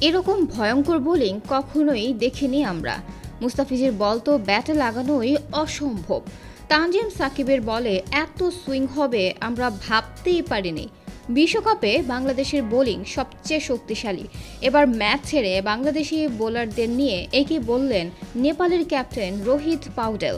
এরকম ভয়ঙ্কর বোলিং কখনোই দেখিনি আমরা। মুস্তাফিজের বল তো ব্যাটে লাগানোই অসম্ভব। তানজিম সাকিবের বলে এত সুইং হবে আমরা ভাবতেই পারিনি। বিশ্বকাপে বাংলাদেশের বোলিং সবচেয়ে শক্তিশালী। এবার ম্যাচ ছেড়ে বাংলাদেশি বোলারদের নিয়ে একে বললেন নেপালের ক্যাপ্টেন রোহিত পাউডেল।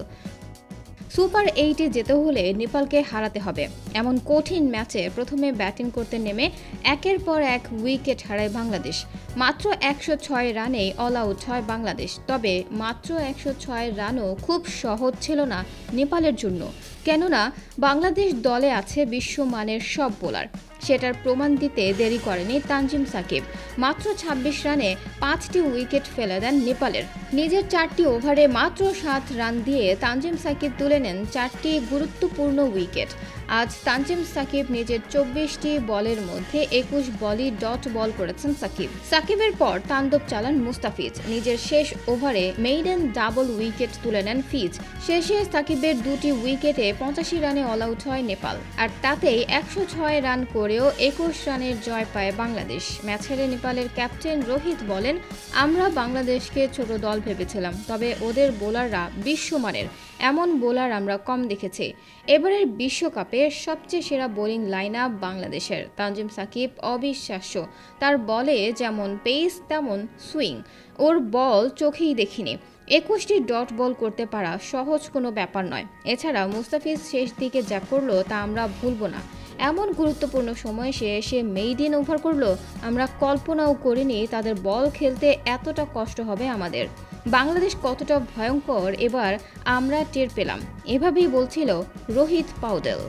সুপার এইটে যেতে হলে নেপালকে হারাতে হবে। এমন কঠিন ম্যাচে প্রথমে ব্যাটিং করতে নেমে একের পর এক উইকেট হারায় বাংলাদেশ। মাত্র একশো ছয় রানেই অল আউট হয় বাংলাদেশ। তবে মাত্র একশো ছয় রানও খুব সহজ ছিল না নেপালের জন্য। কেননা, বাংলাদেশ দলে আছে বিশ্বমানের সব বোলার। সেটার প্রমাণ দিতে দেরি করেনি তানজিম সাকিব। মাত্র ২৬ রানে পাঁচটি উইকেট ফেলে দেন নেপালের। নিজের চারটি ওভারে মাত্র সাত রান দিয়ে তানজিম সাকিব তুলে নেন চারটি গুরুত্বপূর্ণ উইকেট। আজ তানজিম সাকিব নিজের চব্বিশটি বলের মধ্যে একুশ বলই ডট বল করেছেন সাকিব। সাকিবের পর তাণ্ডব চালান মুস্তাফিজ। নিজের শেষ ওভারে মেইডেন ডাবল উইকেট তুলে নেন ফিজ। শেষে সাকিবের দুটি উইকেটে পঁচাশি রানে অল আউট হয় নেপাল। আর তাতেই একশো ছয় রান করেও একুশ রানের জয় পায় বাংলাদেশ। ম্যাচ হেরে নেপালের ক্যাপ্টেন রোহিত বলেন, আমরা বাংলাদেশকে ছোট দল ভেবেছিলাম, তবে ওদের বোলাররা বিশ্বমানের। এমন বোলার আমরা কম দেখেছি। এবারের বিশ্বকাপে সবচেয়ে সেরা বোলিং লাইন আপ বাংলাদেশের, তানজিম সাকিব অবিশ্বাস্য। তার বলে যেমন পেস, তেমন সুইং। ওর বল চোখেই দেখিনি। একুশটি ডট বল করতে পারা সহজ কোনো ব্যাপার নয়। এছাড়া মুস্তাফিজ শেষ দিকে যা করল তা আমরা ভুলব না। এমন গুরুত্বপূর্ণ সময় সে এসে মেইডিন ওভার করল। আমরা কল্পনাও করিনি তাদের বল খেলতে এতটা কষ্ট হবে আমাদের। বাংলাদেশ কতটা ভয়ঙ্কর, এবার আমরা টের পেলাম। এভাবেই বলছিল রোহিত পাউডেল।